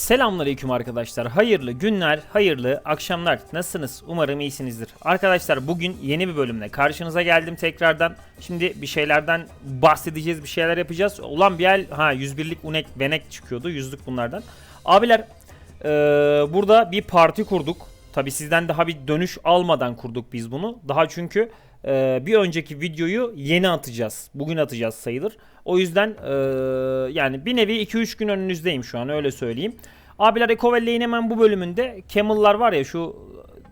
Selamünaleyküm arkadaşlar. Hayırlı günler, hayırlı akşamlar. Nasılsınız? Umarım iyisinizdir. Arkadaşlar bugün yeni bir bölümle karşınıza geldim tekrardan. Şimdi bir şeylerden bahsedeceğiz, bir şeyler yapacağız. Ulan bir el, ha 101'lik unek, benek çıkıyordu. Yüzlük bunlardan. Abiler eee, burada bir parti kurduk. Tabi sizden daha bir dönüş almadan kurduk biz bunu. Daha çünkü eee, bir önceki videoyu yeni atacağız. Bugün atacağız sayılır. O yüzden eee, yani bir nevi 2-3 gün önünüzdeyim şu an öyle söyleyeyim. Abiler Ecovelle'in hemen bu bölümünde Camel'lar var ya şu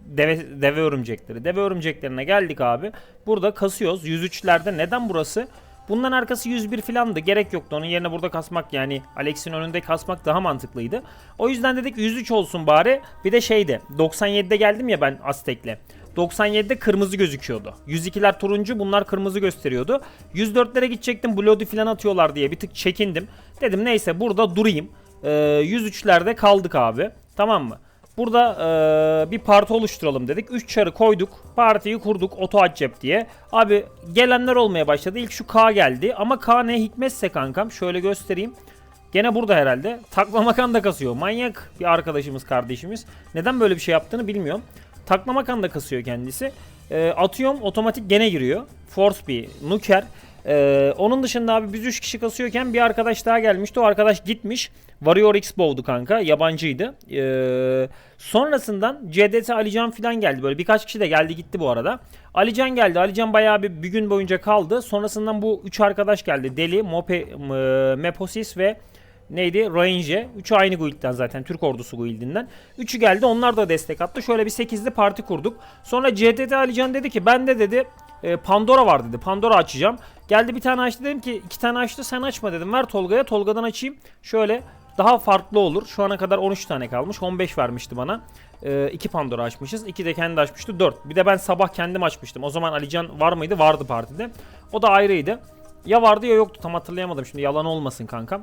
deve, deve örümcekleri. Deve örümceklerine geldik abi. Burada kasıyoruz. 103'lerde neden burası? Bundan arkası 101 filandı. Gerek yoktu. Onun yerine burada kasmak yani Alex'in önünde kasmak daha mantıklıydı. O yüzden dedik 103 olsun bari. Bir de şeyde 97'de geldim ya ben Aztek'le. 97'de kırmızı gözüküyordu. 102'ler turuncu bunlar kırmızı gösteriyordu. 104'lere gidecektim Bloody falan atıyorlar diye bir tık çekindim. Dedim neyse burada durayım. Ee, 103'lerde kaldık abi. Tamam mı? Burada eee, bir parti oluşturalım dedik. 3 çarı koyduk. Partiyi kurduk. Oto Accep diye. Abi gelenler olmaya başladı. İlk şu K geldi. Ama K ne hikmetse kankam. Şöyle göstereyim. Gene burada herhalde. Taklamakan da kasıyor. Manyak bir arkadaşımız, kardeşimiz. Neden böyle bir şey yaptığını bilmiyorum. Taklamakan da kasıyor kendisi. Eee, atıyorum otomatik gene giriyor. Force bir nuker. Ee, onun dışında abi biz 3 kişi kasıyorken bir arkadaş daha gelmişti. O arkadaş gitmiş. Warrior X Bow'du kanka. Yabancıydı. Ee, sonrasından CDT Alican falan geldi. Böyle birkaç kişi de geldi gitti bu arada. Alican geldi. Alican bayağı bir, bir gün boyunca kaldı. Sonrasından bu 3 arkadaş geldi. Deli, Mope, Meposis ve neydi? Range. Üçü aynı guildden zaten. Türk ordusu guildinden. Üçü geldi. Onlar da destek attı. Şöyle bir 8'li parti kurduk. Sonra CDT Alican dedi ki ben de dedi e, Pandora var dedi. Pandora açacağım. Geldi bir tane açtı dedim ki iki tane açtı sen açma dedim. Ver Tolga'ya. Tolga'dan açayım. Şöyle daha farklı olur. Şu ana kadar 13 tane kalmış. 15 vermişti bana. E, iki Pandora açmışız. İki de kendi açmıştı. 4. Bir de ben sabah kendim açmıştım. O zaman Alican var mıydı? Vardı partide. O da ayrıydı. Ya vardı ya yoktu. Tam hatırlayamadım. Şimdi yalan olmasın kankam.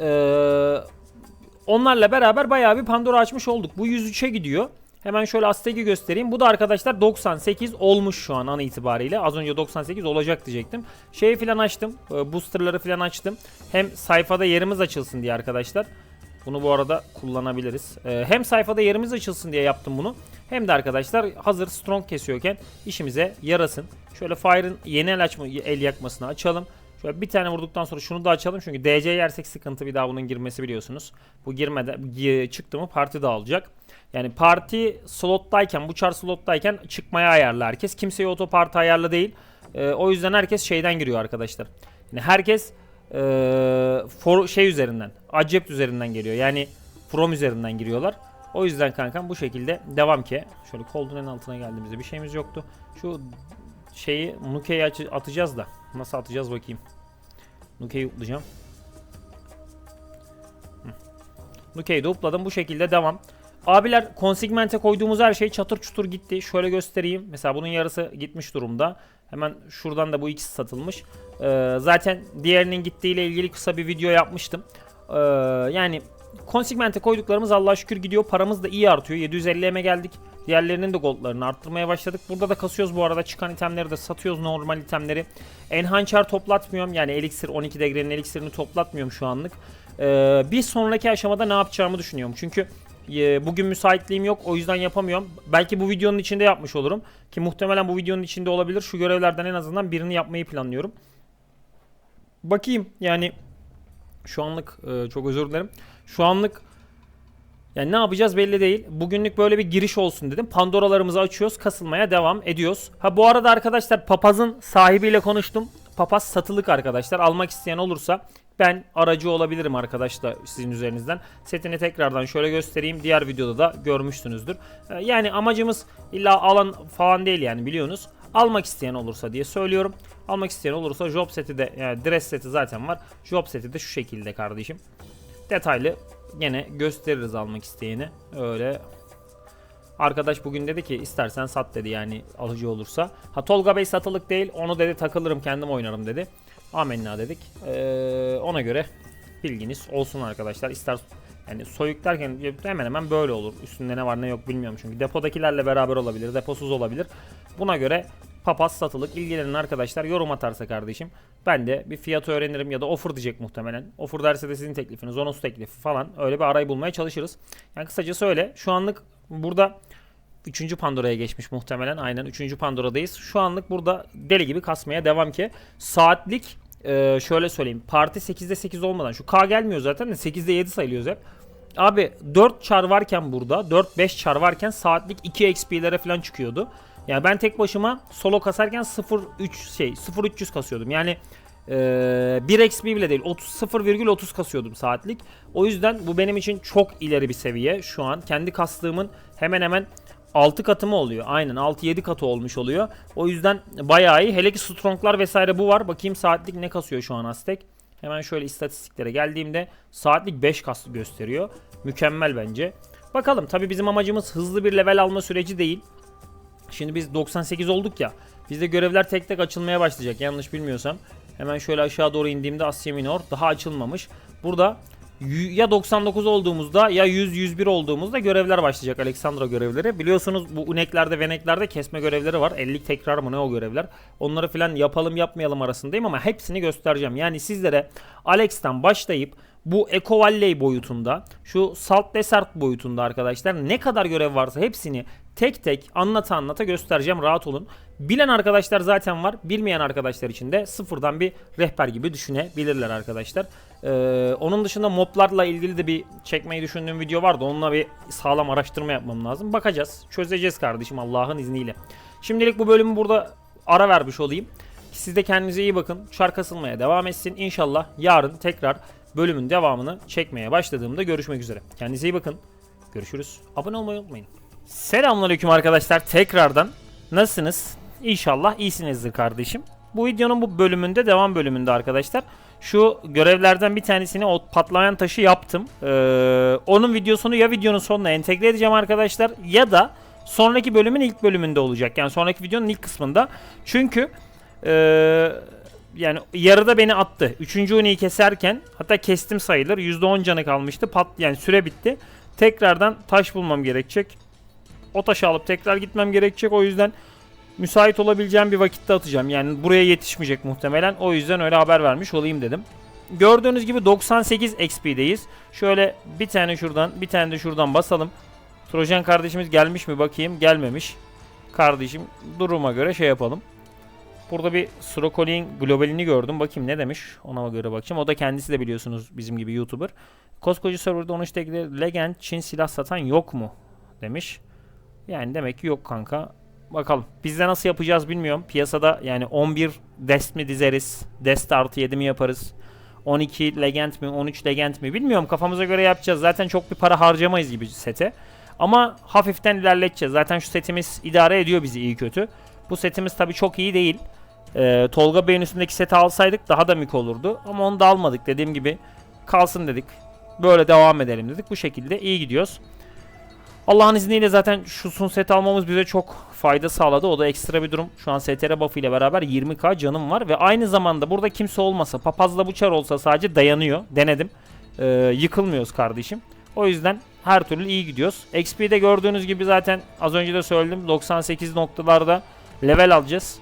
Ee, onlarla beraber bayağı bir Pandora açmış olduk. Bu 103'e gidiyor. Hemen şöyle Aztek'i göstereyim. Bu da arkadaşlar 98 olmuş şu an an itibariyle. Az önce 98 olacak diyecektim. Şeyi falan açtım. e, Boosterları falan açtım. Hem sayfada yerimiz açılsın diye arkadaşlar. Bunu bu arada kullanabiliriz. Ee, hem sayfada yerimiz açılsın diye yaptım bunu. Hem de arkadaşlar hazır strong kesiyorken işimize yarasın. Şöyle Fire'ın yeni el, açma, el yakmasını açalım. Bir tane vurduktan sonra şunu da açalım çünkü DC yersek sıkıntı bir daha bunun girmesi biliyorsunuz. Bu girmede gi- çıktı mı parti dağılacak. Yani parti slottayken bu char slottayken çıkmaya ayarlı herkes. Kimseye otoparti ayarlı değil. Ee, o yüzden herkes şeyden giriyor arkadaşlar. Yani herkes ee, for, şey üzerinden, Accept üzerinden geliyor. Yani From üzerinden giriyorlar. O yüzden kankam bu şekilde devam ki. Şöyle Cold'un en altına geldiğimizde bir şeyimiz yoktu. Şu şeyi Nuke'yi aç- atacağız da. Nasıl atacağız bakayım. Nuke'yi uplayacağım. Hı. Nuke'yi de upladım. Bu şekilde devam. Abiler konsigmente koyduğumuz her şey çatır çutur gitti. Şöyle göstereyim. Mesela bunun yarısı gitmiş durumda. Hemen şuradan da bu ikisi satılmış. Ee, zaten diğerinin gittiğiyle ilgili kısa bir video yapmıştım. Ee, yani konsigmente koyduklarımız Allah'a şükür gidiyor. Paramız da iyi artıyor. 750 eme geldik. Diğerlerinin de goldlarını arttırmaya başladık. Burada da kasıyoruz bu arada. Çıkan itemleri de satıyoruz normal itemleri. Enhancer toplatmıyorum. Yani elixir 12 degrenin elixirini toplatmıyorum şu anlık. Ee, bir sonraki aşamada ne yapacağımı düşünüyorum. Çünkü e, bugün müsaitliğim yok. O yüzden yapamıyorum. Belki bu videonun içinde yapmış olurum. Ki muhtemelen bu videonun içinde olabilir. Şu görevlerden en azından birini yapmayı planlıyorum. Bakayım yani şu anlık e, çok özür dilerim. Şu anlık yani ne yapacağız belli değil. Bugünlük böyle bir giriş olsun dedim. Pandoralarımızı açıyoruz. Kasılmaya devam ediyoruz. Ha bu arada arkadaşlar papazın sahibiyle konuştum. Papaz satılık arkadaşlar. Almak isteyen olursa ben aracı olabilirim arkadaşlar sizin üzerinizden. Setini tekrardan şöyle göstereyim. Diğer videoda da görmüşsünüzdür. E, Yani amacımız illa alan falan değil yani biliyorsunuz. Almak isteyen olursa diye söylüyorum. Almak isteyen olursa job seti de yani dress seti zaten var. Job seti de şu şekilde kardeşim. Detaylı gene gösteririz almak isteyeni. Öyle Arkadaş bugün dedi ki istersen sat dedi yani alıcı olursa. Ha Tolga Bey satılık değil onu dedi takılırım kendim oynarım dedi. Amenna dedik. Ee, ona göre bilginiz olsun arkadaşlar. İster yani soyuk derken hemen hemen böyle olur. Üstünde ne var ne yok bilmiyorum çünkü. Depodakilerle beraber olabilir, deposuz olabilir. Buna göre papaz satılık ilgilenen arkadaşlar yorum atarsa kardeşim ben de bir fiyatı öğrenirim ya da offer diyecek muhtemelen. Offer derse de sizin teklifiniz, onus teklifi falan öyle bir arayı bulmaya çalışırız. Yani kısacası öyle. Şu anlık burada 3. Pandora'ya geçmiş muhtemelen. Aynen 3. Pandora'dayız. Şu anlık burada deli gibi kasmaya devam ki saatlik e, şöyle söyleyeyim. Parti 8'de 8 olmadan şu K gelmiyor zaten de 8'de 7 sayılıyoruz hep. Abi 4 çar varken burada 4-5 çar varken saatlik 2 XP'lere falan çıkıyordu. Yani ben tek başıma solo kasarken 0.3 şey 0.300 kasıyordum. Yani ee, 1 XP bile değil 30 0,30 kasıyordum saatlik. O yüzden bu benim için çok ileri bir seviye şu an. Kendi kastığımın hemen hemen 6 katı mı oluyor? Aynen 6-7 katı olmuş oluyor. O yüzden bayağı iyi. Hele ki stronglar vesaire bu var. Bakayım saatlik ne kasıyor şu an Aztek. Hemen şöyle istatistiklere geldiğimde saatlik 5 kas gösteriyor. Mükemmel bence. Bakalım tabi bizim amacımız hızlı bir level alma süreci değil. Şimdi biz 98 olduk ya. Bizde görevler tek tek açılmaya başlayacak yanlış bilmiyorsam. Hemen şöyle aşağı doğru indiğimde Asya Minor daha açılmamış. Burada ya 99 olduğumuzda ya 100-101 olduğumuzda görevler başlayacak Alexandra görevleri. Biliyorsunuz bu uneklerde veneklerde kesme görevleri var. 50 tekrar mı ne o görevler. Onları filan yapalım yapmayalım arasındayım ama hepsini göstereceğim. Yani sizlere Alex'ten başlayıp bu Eco Valley boyutunda, şu Salt Desert boyutunda arkadaşlar ne kadar görev varsa hepsini tek tek anlata anlata göstereceğim. Rahat olun. Bilen arkadaşlar zaten var. Bilmeyen arkadaşlar için de sıfırdan bir rehber gibi düşünebilirler arkadaşlar. Ee, onun dışında moblarla ilgili de bir çekmeyi düşündüğüm video vardı. Onunla bir sağlam araştırma yapmam lazım. Bakacağız. Çözeceğiz kardeşim Allah'ın izniyle. Şimdilik bu bölümü burada ara vermiş olayım. Siz de kendinize iyi bakın. Çar kasılmaya devam etsin. İnşallah yarın tekrar bölümün devamını çekmeye başladığımda görüşmek üzere. Kendinize iyi bakın. Görüşürüz. Abone olmayı unutmayın. Selamünaleyküm arkadaşlar tekrardan. Nasılsınız? İnşallah iyisinizdir kardeşim. Bu videonun bu bölümünde devam bölümünde arkadaşlar. Şu görevlerden bir tanesini o patlayan taşı yaptım. Ee, onun videosunu ya videonun sonuna entegre edeceğim arkadaşlar ya da sonraki bölümün ilk bölümünde olacak. Yani sonraki videonun ilk kısmında. Çünkü ee, yani yarıda beni attı. Üçüncü uniyi keserken hatta kestim sayılır. %10 canı kalmıştı. Pat yani süre bitti. Tekrardan taş bulmam gerekecek. O taşı alıp tekrar gitmem gerekecek. O yüzden müsait olabileceğim bir vakitte atacağım. Yani buraya yetişmeyecek muhtemelen. O yüzden öyle haber vermiş olayım dedim. Gördüğünüz gibi 98 XP'deyiz. Şöyle bir tane şuradan bir tane de şuradan basalım. Trojan kardeşimiz gelmiş mi bakayım. Gelmemiş. Kardeşim duruma göre şey yapalım. Burada bir Srokolin globalini gördüm. Bakayım ne demiş. Ona göre bakacağım. O da kendisi de biliyorsunuz bizim gibi YouTuber. Koskoca serverda 13 Legend Çin silah satan yok mu? Demiş. Yani demek ki yok kanka. Bakalım. Biz de nasıl yapacağız bilmiyorum. Piyasada yani 11 Dest mi dizeriz? Dest artı 7 mi yaparız? 12 Legend mi? 13 Legend mi? Bilmiyorum. Kafamıza göre yapacağız. Zaten çok bir para harcamayız gibi sete. Ama hafiften ilerleteceğiz. Zaten şu setimiz idare ediyor bizi iyi kötü. Bu setimiz tabii çok iyi değil. Ee, Tolga Bey'in üstündeki seti alsaydık daha da mük olurdu. Ama onu da almadık. Dediğim gibi kalsın dedik. Böyle devam edelim dedik. Bu şekilde iyi gidiyoruz. Allah'ın izniyle zaten şu sun set almamız bize çok fayda sağladı. O da ekstra bir durum. Şu an STR buff ile beraber 20k canım var. Ve aynı zamanda burada kimse olmasa papazla bıçar olsa sadece dayanıyor. Denedim. Ee, yıkılmıyoruz kardeşim. O yüzden her türlü iyi gidiyoruz. XP'de gördüğünüz gibi zaten az önce de söyledim 98 noktalarda level alacağız.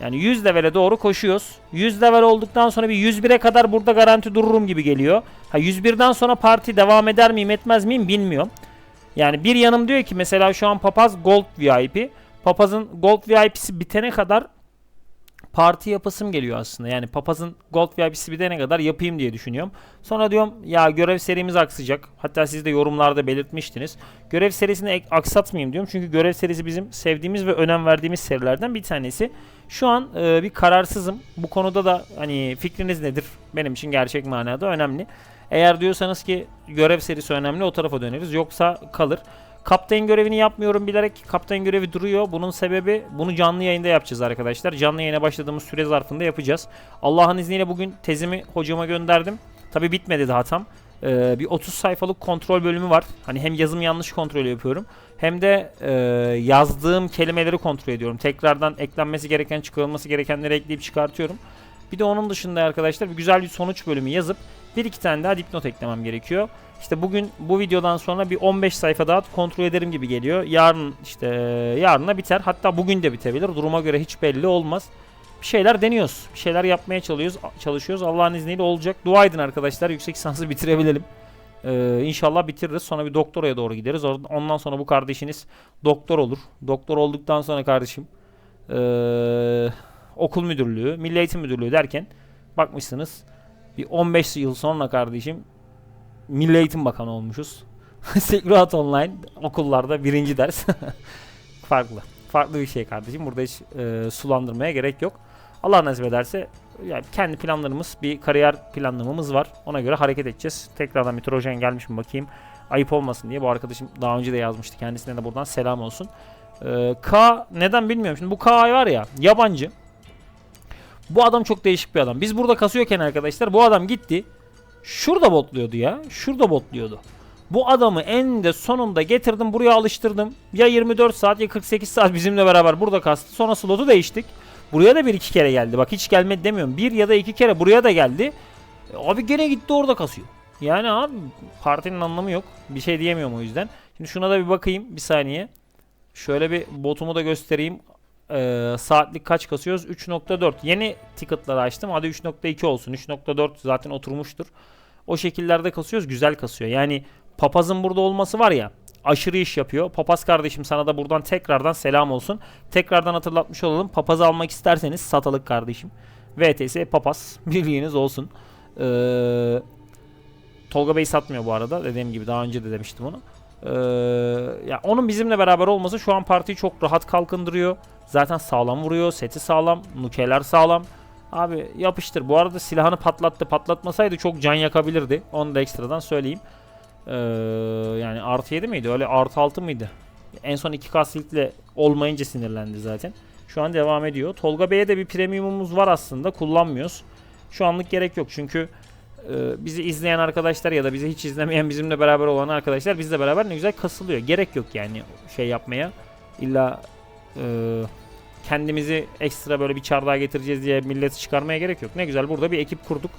Yani 100 levele doğru koşuyoruz. 100 level olduktan sonra bir 101'e kadar burada garanti dururum gibi geliyor. Ha 101'den sonra parti devam eder miyim etmez miyim bilmiyorum. Yani bir yanım diyor ki mesela şu an Papaz Gold VIP. Papaz'ın Gold VIP'si bitene kadar parti yapasım geliyor aslında. Yani Papaz'ın Gold VIP'si bitene kadar yapayım diye düşünüyorum. Sonra diyorum ya görev serimiz aksayacak. Hatta siz de yorumlarda belirtmiştiniz. Görev serisini aksatmayayım diyorum. Çünkü görev serisi bizim sevdiğimiz ve önem verdiğimiz serilerden bir tanesi. Şu an e, bir kararsızım. Bu konuda da hani fikriniz nedir? Benim için gerçek manada önemli. Eğer diyorsanız ki görev serisi önemli o tarafa döneriz. Yoksa kalır. Kaptan görevini yapmıyorum bilerek kaptan görevi duruyor. Bunun sebebi bunu canlı yayında yapacağız arkadaşlar. Canlı yayına başladığımız süre zarfında yapacağız. Allah'ın izniyle bugün tezimi hocama gönderdim. Tabi bitmedi daha tam. Ee, bir 30 sayfalık kontrol bölümü var. Hani hem yazım yanlış kontrol yapıyorum. Hem de e, yazdığım kelimeleri kontrol ediyorum. Tekrardan eklenmesi gereken, çıkarılması gerekenleri ekleyip çıkartıyorum. Bir de onun dışında arkadaşlar bir güzel bir sonuç bölümü yazıp Bir iki tane daha dipnot eklemem gerekiyor. İşte bugün bu videodan sonra bir 15 sayfa daha kontrol ederim gibi geliyor. Yarın işte yarına biter. Hatta bugün de bitebilir. Duruma göre hiç belli olmaz. Bir şeyler deniyoruz. Bir şeyler yapmaya çalışıyoruz. Çalışıyoruz. Allah'ın izniyle olacak. Dua edin arkadaşlar. Yüksek lisansı bitirebilelim. Ee, inşallah bitiririz. Sonra bir doktoraya doğru gideriz. Ondan sonra bu kardeşiniz doktor olur. Doktor olduktan sonra kardeşim ee, okul müdürlüğü, milli eğitim müdürlüğü derken bakmışsınız bir 15 yıl sonra kardeşim Milli Eğitim Bakanı olmuşuz. Sekruat Online okullarda birinci ders. Farklı. Farklı bir şey kardeşim. Burada hiç e, sulandırmaya gerek yok. Allah nasip ederse yani kendi planlarımız, bir kariyer planlamamız var. Ona göre hareket edeceğiz. Tekrardan bir Trojan gelmiş mi bakayım. Ayıp olmasın diye. Bu arkadaşım daha önce de yazmıştı. Kendisine de buradan selam olsun. Ee, K neden bilmiyorum. Şimdi bu K var ya yabancı. Bu adam çok değişik bir adam. Biz burada kasıyorken arkadaşlar bu adam gitti. Şurada botluyordu ya. Şurada botluyordu. Bu adamı en de sonunda getirdim buraya alıştırdım. Ya 24 saat ya 48 saat bizimle beraber burada kastı. Sonra slotu değiştik. Buraya da bir iki kere geldi. Bak hiç gelmedi demiyorum. Bir ya da iki kere buraya da geldi. E, Abi gene gitti orada kasıyor. Yani abi partinin anlamı yok. Bir şey diyemiyorum o yüzden. Şimdi şuna da bir bakayım bir saniye. Şöyle bir botumu da göstereyim. Ee, saatlik kaç kasıyoruz? 3.4. Yeni ticket'ları açtım. Hadi 3.2 olsun. 3.4 zaten oturmuştur. O şekillerde kasıyoruz. Güzel kasıyor. Yani papazın burada olması var ya aşırı iş yapıyor. Papaz kardeşim sana da buradan tekrardan selam olsun. Tekrardan hatırlatmış olalım. Papazı almak isterseniz satılık kardeşim. VTS papaz bilginiz olsun. Ee, Tolga Bey satmıyor bu arada. Dediğim gibi daha önce de demiştim onu. Ee, ya onun bizimle beraber olması şu an partiyi çok rahat kalkındırıyor. Zaten sağlam vuruyor. Seti sağlam. Nukeler sağlam. Abi yapıştır. Bu arada silahını patlattı. Patlatmasaydı çok can yakabilirdi. Onu da ekstradan söyleyeyim. Ee, yani artı 7 miydi? Öyle artı 6 mıydı? En son 2K silkle olmayınca sinirlendi zaten. Şu an devam ediyor. Tolga Bey'e de bir premiumumuz var aslında. Kullanmıyoruz. Şu anlık gerek yok çünkü e, bizi izleyen arkadaşlar ya da bizi hiç izlemeyen bizimle beraber olan arkadaşlar bizle beraber ne güzel kasılıyor. Gerek yok yani şey yapmaya. İlla e, kendimizi ekstra böyle bir çardağa getireceğiz diye milleti çıkarmaya gerek yok. Ne güzel burada bir ekip kurduk.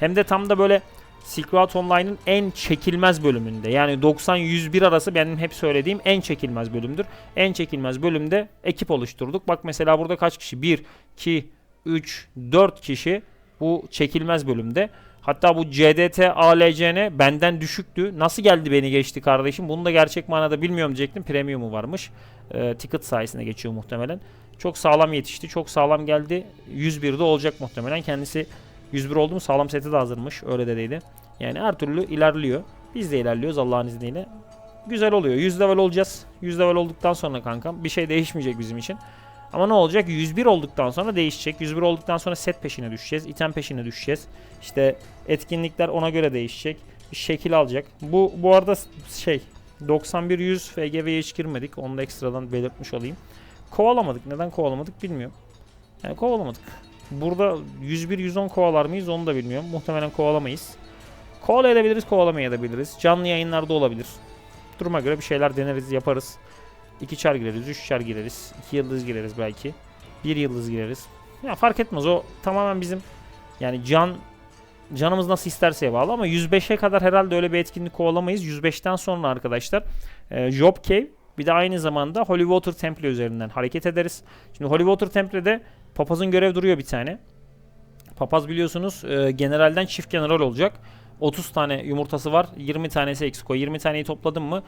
Hem de tam da böyle Silk Road Online'ın en çekilmez bölümünde. Yani 90-101 arası benim hep söylediğim en çekilmez bölümdür. En çekilmez bölümde ekip oluşturduk. Bak mesela burada kaç kişi? 1, 2, 3, 4 kişi bu çekilmez bölümde. Hatta bu CDT ALCN benden düşüktü. Nasıl geldi beni geçti kardeşim? Bunu da gerçek manada bilmiyorum diyecektim. Premium'u varmış. Ee, ticket sayesinde geçiyor muhtemelen. Çok sağlam yetişti. Çok sağlam geldi. 101'de olacak muhtemelen. Kendisi 101 oldu mu sağlam seti de hazırmış. Öyle dediydi. Yani her türlü ilerliyor. Biz de ilerliyoruz Allah'ın izniyle. Güzel oluyor. 100 level olacağız. 100 level olduktan sonra kankam bir şey değişmeyecek bizim için. Ama ne olacak? 101 olduktan sonra değişecek. 101 olduktan sonra set peşine düşeceğiz. item peşine düşeceğiz. İşte etkinlikler ona göre değişecek. Bir şekil alacak. Bu bu arada şey 91 100 FGV'ye hiç girmedik. Onu da ekstradan belirtmiş olayım. Kovalamadık. Neden kovalamadık bilmiyorum. Yani kovalamadık. Burada 101-110 kovalar mıyız onu da bilmiyorum. Muhtemelen kovalamayız. Kovalayabiliriz, kovalamayabiliriz. Canlı yayınlarda olabilir. Duruma göre bir şeyler deneriz, yaparız. 2 çar gireriz, 3 çar gireriz, 2 yıldız gireriz belki. 1 yıldız gireriz. Ya fark etmez o tamamen bizim yani can canımız nasıl isterse bağlı ama 105'e kadar herhalde öyle bir etkinlik kovalamayız. 105'ten sonra arkadaşlar e, Job Cave bir de aynı zamanda Holy Water Temple üzerinden hareket ederiz. Şimdi Holy Water Temple'de papazın görev duruyor bir tane. Papaz biliyorsunuz e, generalden çift general olacak. 30 tane yumurtası var. 20 tanesi eksik o. 20 taneyi topladım mı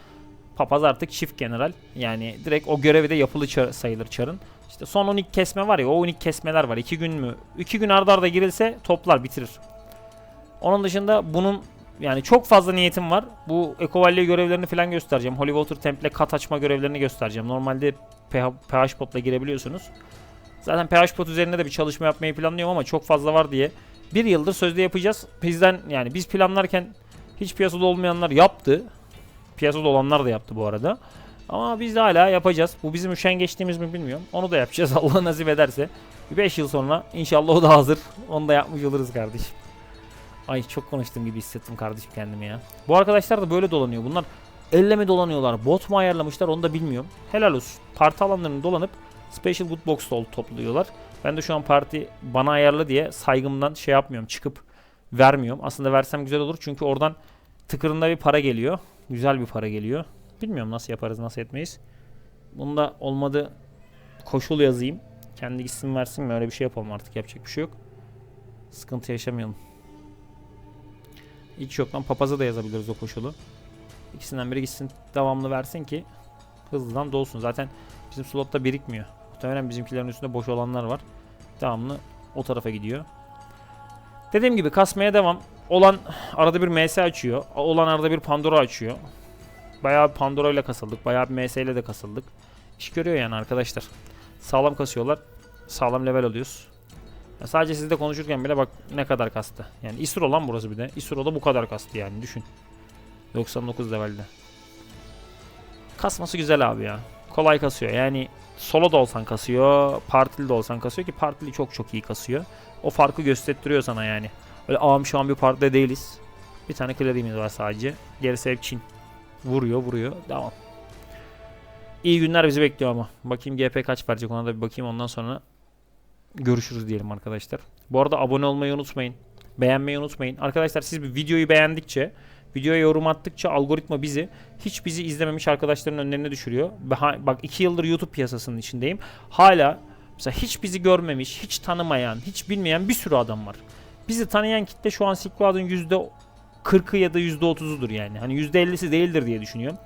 papaz artık çift general. Yani direkt o görevi de yapılı çar- sayılır çarın. İşte son 12 kesme var ya o 12 kesmeler var. 2 gün mü? 2 gün ardarda arda girilse toplar bitirir. Onun dışında bunun yani çok fazla niyetim var. Bu ekovalli görevlerini falan göstereceğim. Holy Water Temple kat açma görevlerini göstereceğim. Normalde PH, potla girebiliyorsunuz. Zaten PH pot üzerinde de bir çalışma yapmayı planlıyorum ama çok fazla var diye. Bir yıldır sözde yapacağız. Bizden yani biz planlarken hiç piyasada olmayanlar yaptı. Piyasada olanlar da yaptı bu arada. Ama biz de hala yapacağız. Bu bizim üşengeçtiğimiz mi bilmiyorum. Onu da yapacağız Allah nasip ederse. 5 yıl sonra inşallah o da hazır. Onu da yapmış oluruz kardeşim. Ay çok konuştuğum gibi hissettim kardeşim kendimi ya. Bu arkadaşlar da böyle dolanıyor. Bunlar elle mi dolanıyorlar, bot mu ayarlamışlar onu da bilmiyorum. Helal olsun. Parti alanlarını dolanıp Special Good Box topluyorlar. Ben de şu an parti bana ayarla diye saygımdan şey yapmıyorum. Çıkıp vermiyorum. Aslında versem güzel olur çünkü oradan tıkırında bir para geliyor. Güzel bir para geliyor. Bilmiyorum nasıl yaparız nasıl etmeyiz. Bunda olmadı koşul yazayım. Kendi isim versin mi öyle bir şey yapalım artık yapacak bir şey yok. Sıkıntı yaşamayalım. Hiç yok lan papaza da yazabiliriz o koşulu. İkisinden biri gitsin devamlı versin ki hızlıdan dolsun. Zaten bizim slotta birikmiyor. Muhtemelen bizimkilerin üstünde boş olanlar var. Devamlı o tarafa gidiyor. Dediğim gibi kasmaya devam. Olan arada bir MS açıyor. Olan arada bir Pandora açıyor. Bayağı bir Pandora ile kasıldık. Bayağı bir MS ile de kasıldık. İş görüyor yani arkadaşlar. Sağlam kasıyorlar. Sağlam level alıyoruz. Ya sadece sizle konuşurken bile bak ne kadar kastı. Yani Isro lan burası bir de. Isro'da bu kadar kastı yani düşün. 99 levelde. Kasması güzel abi ya. Kolay kasıyor. Yani solo da olsan kasıyor, partili de olsan kasıyor ki partili çok çok iyi kasıyor. O farkı gösteriyor sana yani. Öyle ağam şu an bir partide değiliz. Bir tane klerimiz var sadece. Gerisi hep Çin. Vuruyor vuruyor. Devam. İyi günler bizi bekliyor ama. Bakayım GP kaç verecek ona da bir bakayım ondan sonra görüşürüz diyelim arkadaşlar. Bu arada abone olmayı unutmayın. Beğenmeyi unutmayın. Arkadaşlar siz bir videoyu beğendikçe, videoya yorum attıkça algoritma bizi hiç bizi izlememiş arkadaşların önlerine düşürüyor. Ba- Bak 2 yıldır YouTube piyasasının içindeyim. Hala mesela hiç bizi görmemiş, hiç tanımayan, hiç bilmeyen bir sürü adam var. Bizi tanıyan kitle şu an Silk Road'un %40'ı ya da %30'udur yani. Hani %50'si değildir diye düşünüyorum.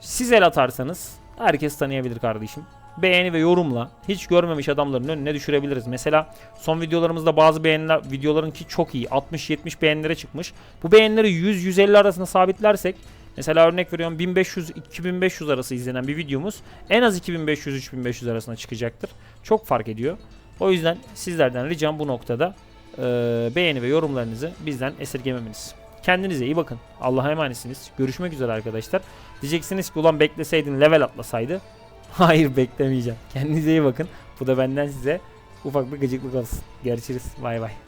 Siz el atarsanız herkes tanıyabilir kardeşim. Beğeni ve yorumla hiç görmemiş adamların önüne düşürebiliriz. Mesela son videolarımızda bazı beğeniler videolarınki çok iyi. 60-70 beğenilere çıkmış. Bu beğenileri 100-150 arasında sabitlersek mesela örnek veriyorum 1500-2500 arası izlenen bir videomuz en az 2500-3500 arasında çıkacaktır. Çok fark ediyor. O yüzden sizlerden ricam bu noktada beğeni ve yorumlarınızı bizden esirgememeniz. Kendinize iyi bakın. Allah'a emanetsiniz. Görüşmek üzere arkadaşlar. Diyeceksiniz ki ulan bekleseydin level atlasaydı. Hayır beklemeyeceğim. Kendinize iyi bakın. Bu da benden size ufak bir gıcıklık olsun. Görüşürüz. Bay bay.